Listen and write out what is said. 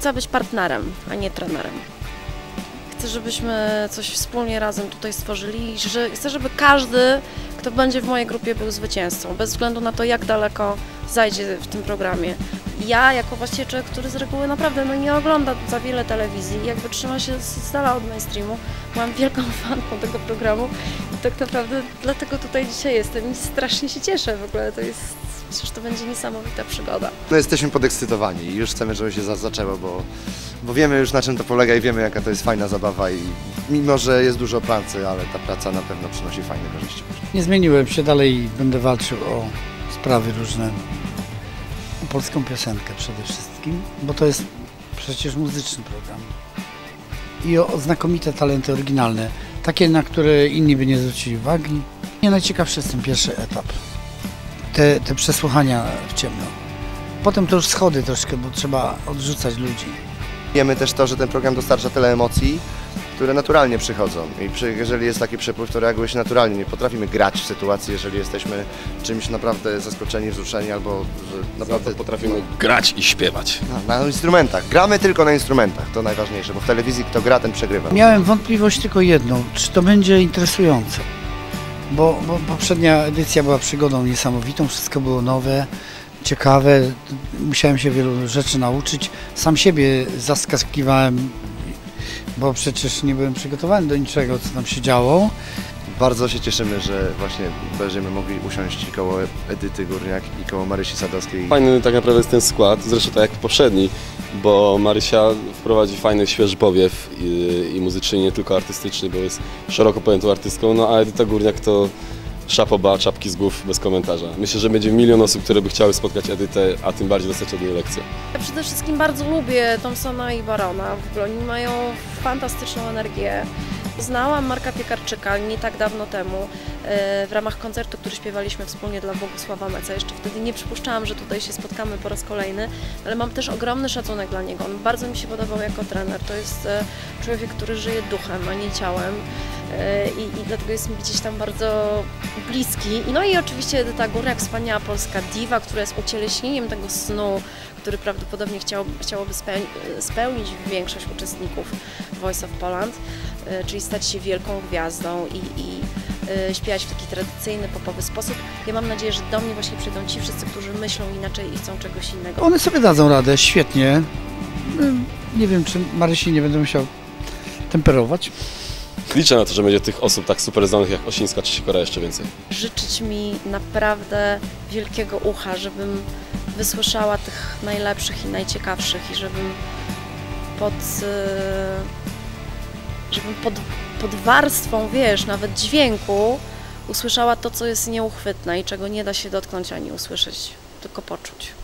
chcę być partnerem, a nie trenerem. Chcę, żebyśmy coś wspólnie razem tutaj stworzyli i że, chcę, żeby każdy, kto będzie w mojej grupie, był zwycięzcą, bez względu na to, jak daleko zajdzie w tym programie. Ja, jako właściwie człowiek, który z reguły naprawdę no, nie ogląda za wiele telewizji, jakby trzyma się z dala od mainstreamu, byłam wielką fanką tego programu i tak naprawdę dlatego tutaj dzisiaj jestem i strasznie się cieszę w ogóle. To jest, myślę, że to będzie niesamowita przygoda. No jesteśmy podekscytowani i już chcemy, żeby się za- zaczęło, bo, bo wiemy już na czym to polega i wiemy jaka to jest fajna zabawa i mimo, że jest dużo pracy, ale ta praca na pewno przynosi fajne korzyści. Nie zmieniłem się, dalej będę walczył o sprawy różne. O polską piosenkę przede wszystkim, bo to jest przecież muzyczny program. I o, o znakomite talenty oryginalne, takie na które inni by nie zwrócili uwagi. Nie najciekawszy jest ten pierwszy etap. Te, te przesłuchania w ciemno. Potem to już schody troszkę, bo trzeba odrzucać ludzi. Wiemy też to, że ten program dostarcza tyle emocji, które naturalnie przychodzą i przy, jeżeli jest taki przepływ, to reaguje się naturalnie. Nie potrafimy grać w sytuacji, jeżeli jesteśmy czymś naprawdę zaskoczeni, wzruszeni albo że naprawdę Potrafimy grać i śpiewać. Na, na instrumentach. Gramy tylko na instrumentach, to najważniejsze, bo w telewizji kto gra, ten przegrywa. Miałem wątpliwość tylko jedną, czy to będzie interesujące. Bo, bo poprzednia edycja była przygodą niesamowitą, wszystko było nowe, ciekawe, musiałem się wielu rzeczy nauczyć. Sam siebie zaskakiwałem, bo przecież nie byłem przygotowany do niczego, co tam się działo. Bardzo się cieszymy, że właśnie będziemy mogli usiąść koło Edyty Górniak i koło Marysi Sadowskiej. Fajny tak naprawdę jest ten skład, zresztą tak jak poprzedni, bo Marysia wprowadzi fajny, świeży powiew i, i muzyczny, nie tylko artystyczny, bo jest szeroko pojętą artystką, no a Edyta Górniak to szapoba, czapki z głów, bez komentarza. Myślę, że będzie milion osób, które by chciały spotkać Edytę, a tym bardziej dostać od niej lekcję. Ja przede wszystkim bardzo lubię Thompsona i Barona. W ogóle oni mają fantastyczną energię. Znałam Marka Piekarczyka nie tak dawno temu w ramach koncertu, który śpiewaliśmy wspólnie dla Bogusława Meca. Jeszcze wtedy nie przypuszczałam, że tutaj się spotkamy po raz kolejny, ale mam też ogromny szacunek dla niego. On bardzo mi się podobał jako trener. To jest e, człowiek, który żyje duchem, a nie ciałem. E, I, I dlatego jest mi gdzieś tam bardzo bliski. No i oczywiście Edyta Górniak, wspaniała polska diwa, która jest ucieleśnieniem tego snu, który prawdopodobnie chciał, chciałoby spełni, spełnić większość uczestników Voice of Poland, e, czyli stać się wielką gwiazdą i, i e, śpiewać w taki tradycyjny, popowy sposób. Ja mam nadzieję, że do mnie właśnie przyjdą ci wszyscy, którzy myślą inaczej i chcą czegoś innego. One sobie dadzą radę, świetnie. Ym, Nie wiem, czy Marysi nie będę musiał temperować. Liczę na to, że będzie tych osób tak super znanych jak Osińska czy Sikora jeszcze więcej. Życzyć mi naprawdę wielkiego ucha, żebym wysłyszała tych najlepszych i najciekawszych i żebym pod, e, żebym pod, pod warstwą, wiesz, nawet dźwięku usłyszała to, co jest nieuchwytne i czego nie da się dotknąć ani usłyszeć, tylko poczuć.